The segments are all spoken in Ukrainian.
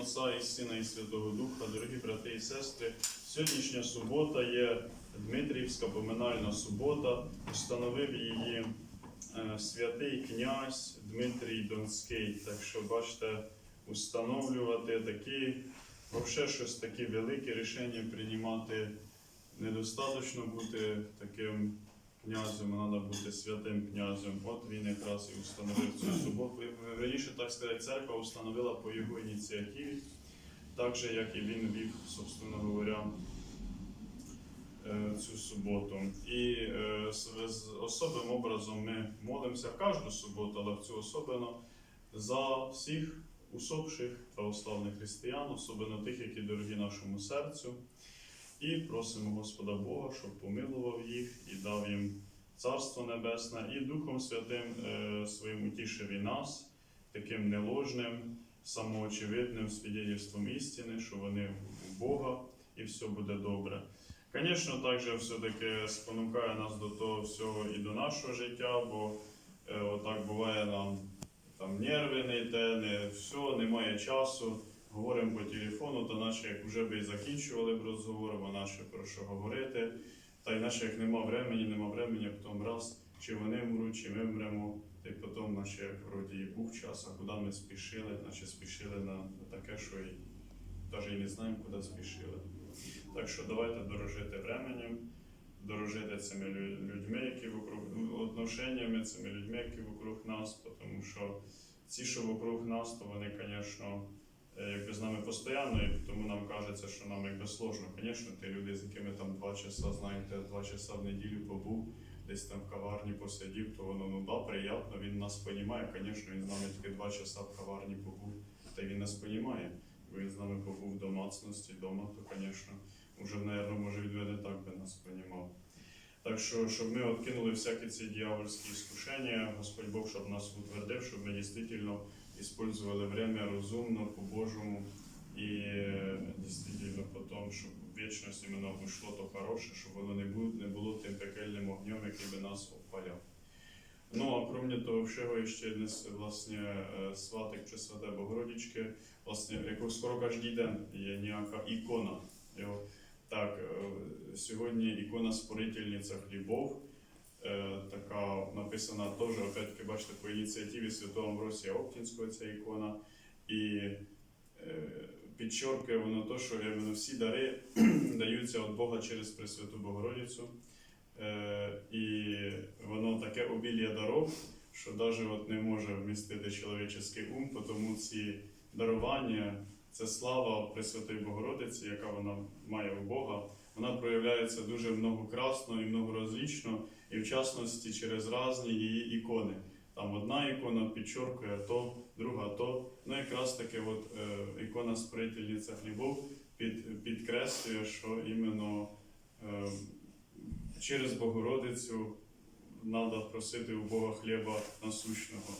Отця і Сина і Святого Духа, дорогі брати і сестри. Сьогоднішня субота є Дмитрівська поминальна субота. Установив її е, святий князь Дмитрій Донський. Так що, бачите, установлювати такі, взагалі щось таке велике рішення приймати. Недостаточно бути таким князем, треба бути святим князем. От він якраз і установив цю суботу. Верніше, так сказати, церква установила по його ініціативі, так же, як і він вів, собственно говоря, е, цю суботу. І е, з- особливим образом ми молимося кожну суботу, але в цю особливо за всіх усопших православних християн, особливо тих, які дорогі нашому серцю. І просимо Господа Бога, щоб помилував їх і дав їм Царство Небесне, і Духом Святим е, своїм утішив і нас, таким неложним, самоочевидним свідетельством істини, що вони у Бога і все буде добре. Звісно, також все-таки спонукає нас до того всього і до нашого життя, бо е, отак буває нам там нерви не йде, не все, немає часу. Говоримо по телефону, то наче як вже би і закінчували б розговор, бо наче про що говорити. Та й наче як нема времени, нема времени, а потім раз, чи вони мруть, чи ми мремо, та й потім, наче вроді був час, а куди ми спішили, наче спішили на таке, що і навіть і не знаємо, куди спішили. Так що давайте дорожити временем, дорожити цими людьми, які вокруг, ну, отношеннями цими людьми, які вокруг нас, тому що ці, що вокруг нас, то вони, звісно, якби з нами постійно, і тому нам кажеться, що нам якби сложно. Звісно, ті люди, з якими там два часа, знаєте, два часа в неділю побув, десь там в каварні посидів, то воно ну да, приємно, він нас розуміє. Звісно, він з нами тільки два часа в каварні побув, та він нас розуміє. Він з нами побув в домацності вдома, то, звісно, вже, мабуть, може він не так би нас розумів. Так що, щоб ми відкинули всякі ці дьявольські іскушення, Господь Бог, щоб нас утвердив, щоб ми дійсно использовали время розумно, по-божому, і е, дійсно потім, щоб вічність іменно вийшло то хороше, щоб воно не було, не було тим пекельним огнем, який би нас опаляв. Ну, а крім того всього, ще дnes власне е, сватик Пресвяте Богородички, власне, як скоро кожен день є ніяка ікона. Так, е, сьогодні ікона Спорительниця хлібов, така написана теж, опять-таки, бачите, по ініціативі Святого Амвросія Оптінського ця ікона. І е, підчоркує воно те, що всі дари даються від Бога через Пресвяту Богородицю. Е, і воно таке обілля даров, що навіть не може вмістити чоловічий ум, тому ці дарування, це слава Пресвятої Богородиці, яка вона має у Бога, вона проявляється дуже многокрасно і многорозлічно, і в частності через різні її ікони. Там одна ікона підчоркує то, друга то. Ну якраз таки от, е, ікона Спорительниця хлібов під, підкреслює, що іменно е, через Богородицю треба просити у Бога хліба насущного.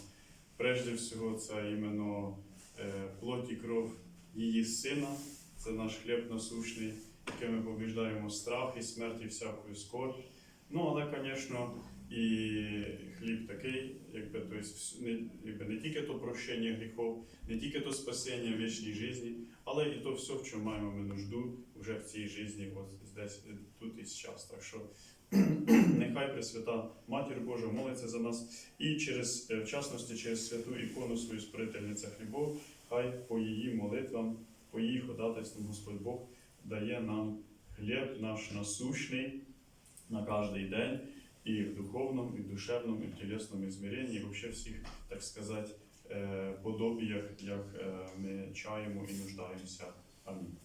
Прежде всього, це іменно е, плоть і кров її сина, це наш хліб насущний, яким ми побіждаємо страх і смерть і всяку скорбь. Ну, але, звісно, і хліб такий, якби, то не, якби, не тільки то прощення гріхов, не тільки то спасіння в вічній житті, але і то все, в чому маємо ми нужду вже в цій житті, от здесь, тут і зараз. Так що нехай Пресвята Матір Божа молиться за нас і через, е, в частності через святу ікону свою спорительниця хлібов, хай по її молитвам, по її ходатайствам Господь Бог дає нам хліб наш насущний на кожний день, і в духовному, і в душевному, і в тілесному ізміренні, і взагалі всіх, так сказати, е, подобіях, як е, ми чаємо і нуждаємося. Амінь.